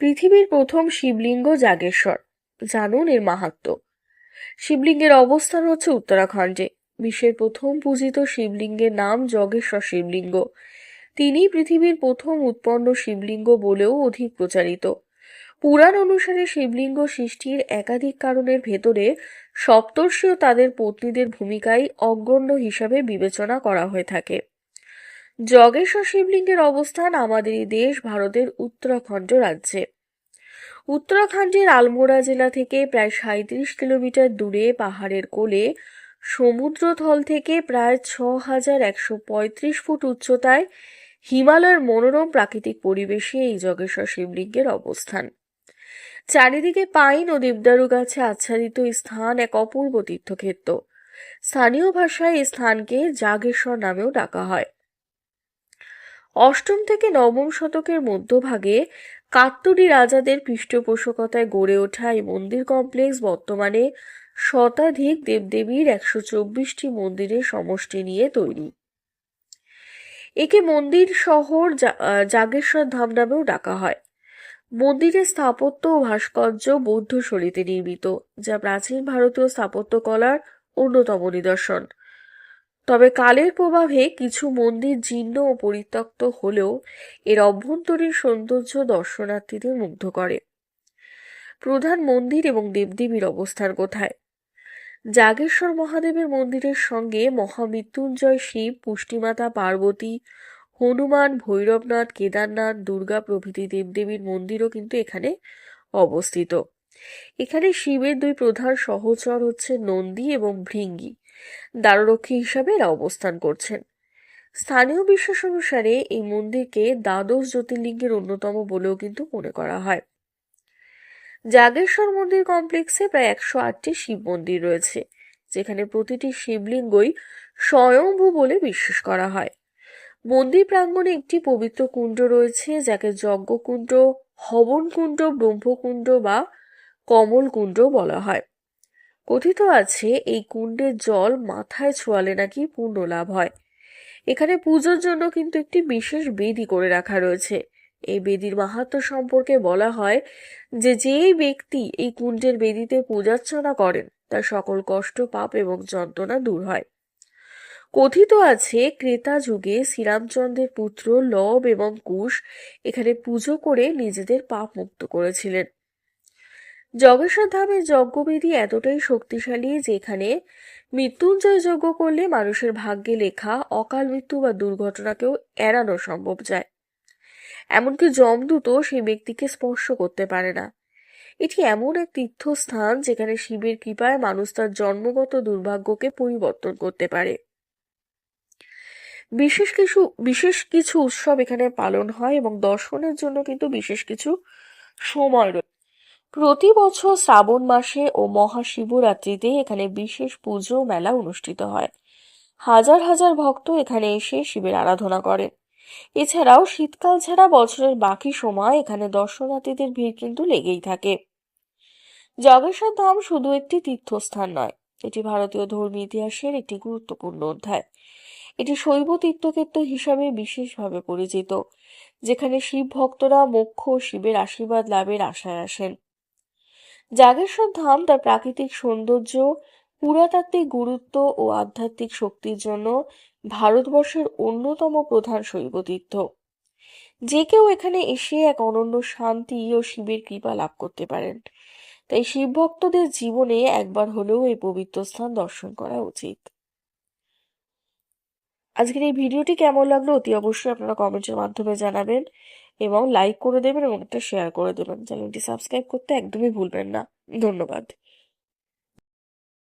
পৃথিবীর প্রথম শিবলিঙ্গ জাগেশ্বর। জানুন এর মাহাত্ম্য শিবলিঙ্গের অবস্থান হচ্ছে উত্তরাখণ্ডে। বিশ্বের প্রথম পূজিত শিবলিঙ্গের নাম যগেশ্বর শিবলিঙ্গ। তিনি পৃথিবীর প্রথম উৎপন্ন শিবলিঙ্গ বলেও অধিক প্রচারিত। পুরাণ অনুসারে শিবলিঙ্গ সৃষ্টির একাধিক কারণের ভেতরে সপ্তর্ষি ও তাদের পত্নীদের ভূমিকাই অগ্রণ্য হিসাবে বিবেচনা করা হয়ে থাকে। যগেশ্বর শিবলিঙ্গের অবস্থান আমাদের দেশ, ভারতের উত্তরাখণ্ড রাজ্যে। উত্তরাখণ্ডের আলমোড়া জেলা থেকে প্রায় সাঁত্রিশ কিলোমিটার দূরে পাহাড়ের কোলে সমুদ্রতল থেকে প্রায় ছ হাজার একশো পঁয়ত্রিশ ফুট উচ্চতায় হিমালয়ের মনোরম প্রাকৃতিক পরিবেশে এই যগেশ্বর শিবলিঙ্গের অবস্থান। চারিদিকে পাইন ও দেবদারু গাছে আচ্ছাদিত স্থান এক অপূর্ব তীর্থক্ষেত্র। স্থানীয় ভাষায় এই স্থানকে জাগেশ্বর নামেও ডাকা হয়। অষ্টম থেকে নবম শতকের মধ্যভাগে কাত্তুরি রাজাদের পৃষ্ঠপোষকতায় গড়ে ওঠা এই মন্দির কমপ্লেক্স বর্তমানে শতাধিক দেবদেবীর একশো চব্বিশটি মন্দিরের সমষ্টি নিয়ে তৈরি। একে মন্দির শহর জাগেশ্বর ধাম নামেও ডাকা হয়। মন্দিরের স্থাপত্য ও ভাস্কর্য বৌদ্ধ শৈলীতে নির্মিত, যা প্রাচীন ভারতীয় স্থাপত্যকলার অন্যতম নিদর্শন। তবে কালের প্রভাবে কিছু মন্দির জীর্ণ ও পরিত্যক্ত হলেও এর অভ্যন্তরীণ সৌন্দর্য দর্শনার্থীদের মুগ্ধ করে। প্রধান মন্দির এবং দেবদেবীর অবস্থান কোথায়? জাগেশ্বর মহাদেবের মন্দিরের সঙ্গে মহামৃত্যুঞ্জয় শিব, পুষ্টিমাতা পার্বতী, হনুমান, ভৈরবনাথ, কেদারনাথ, দুর্গা প্রভৃতি দেবদেবীর মন্দিরও কিন্তু এখানে অবস্থিত। এখানে শিবের দুই প্রধান সহচর হচ্ছে নন্দী এবং ভৃঙ্গি। দ্বাররক্ষী হিসাবে এরা অবস্থান করছেন। স্থানীয় বিশ্বাস অনুসারে এই মন্দিরকে দ্বাদশ জ্যোতির্লিঙ্গের অন্যতম বলেও কিন্তু মনে করা হয়। জাগেশ্বর মন্দির কমপ্লেক্সে প্রায় একশো আটটি শিব মন্দির রয়েছে, যেখানে প্রতিটি শিবলিঙ্গই স্বয়ংভূ বলে বিশ্বাস করা হয়। মন্দির প্রাঙ্গণে একটি পবিত্র কুণ্ড রয়েছে, যাকে যজ্ঞকুণ্ড, হবনকুণ্ড, ব্রহ্মকুণ্ড বা কমলকুণ্ড বলা হয়। কথিত আছে, এই কুণ্ডের জল মাথায় ছোঁয়ালে নাকি পূর্ণ লাভ হয়। এখানে পুজোর জন্য কিন্তু একটি বিশেষ বেদি করে রাখা রয়েছে। এই বেদির মাহাত্ম সম্পর্কে বলা হয় যে, যেই ব্যক্তি এই কুণ্ডের বেদিতে পূজার্চনা করেন, তার সকল কষ্ট, পাপ এবং যন্ত্রণা দূর হয়। কথিত আছে, ক্রেতা যুগে শ্রীরামচন্দ্রের পুত্র লব এবং কুশ এখানে পুজো করে নিজেদের পাপ মুক্ত করেছিলেন। যজ্ঞেশ্বর ধামের যজ্ঞবিধি এতটাই শক্তিশালী যেখানে মৃত্যুঞ্জয় যজ্ঞ করলে মানুষের ভাগ্যে লেখা অকাল মৃত্যু বা দুর্ঘটনাকেও এড়ানো সম্ভব যায়। এমনকি যমদূতও সেই ব্যক্তিকে স্পর্শ করতে পারে না। এটি এমন এক তীর্থস্থান যেখানে শিবের কৃপায় মানুষ তার জন্মগত দুর্ভাগ্যকে পরিবর্তন করতে পারে। বিশেষ কিছু বিশেষ কিছু উৎসব এখানে পালন হয় এবং দর্শনের জন্য কিন্তু বিশেষ কিছু সময় রয়েছে প্রতি বছর শ্রাবণ মাসে ও মহাশিবরাত্রিতে এখানে বিশেষ পুজো মেলা অনুষ্ঠিত হয়। হাজার হাজার ভক্ত এখানে এসে শিবের আরাধনা করেন। এছাড়াও শীতকাল ছাড়া বছরের বাকি সময় এখানে দর্শনার্থীদের ভিড় কিন্তু লেগেই থাকে। জগেশ্বর ধাম শুধু একটি তীর্থস্থান নয়, এটি ভারতীয় ধর্মীয় ইতিহাসের একটি গুরুত্বপূর্ণ অধ্যায়। এটি শৈব তীর্থক্ষেত্র হিসাবে বিশেষভাবে পরিচিত, যেখানে শিব ভক্তরা মোক্ষ শিবের আশীর্বাদ লাভের আশায় আসেন। জাগেশ্বর ধাম তার প্রাকৃতিক সৌন্দর্য, পুরাতাত্ত্বিক গুরুত্ব ও আধ্যাত্মিক শক্তির জন্য ভারতবর্ষের অন্যতম প্রধান শৈবতীর্থ। যে কেউ এখানে এসে এক অনন্য শান্তি ও শিবের কৃপা লাভ করতে পারেন। তাই শিব ভক্তদের জীবনে একবার হলেও এই পবিত্র স্থান দর্শন করা উচিত। আজকের এই ভিডিওটি কেমন লাগল অতি অবশ্যই আপনারা কমেন্টের মাধ্যমে জানাবেন। এবং লাইক করে দেবেন এবং একটা শেয়ার করে দেবেন। চ্যানেলটি সাবস্ক্রাইব করতে একদমই ভুলবেন না। ধন্যবাদ।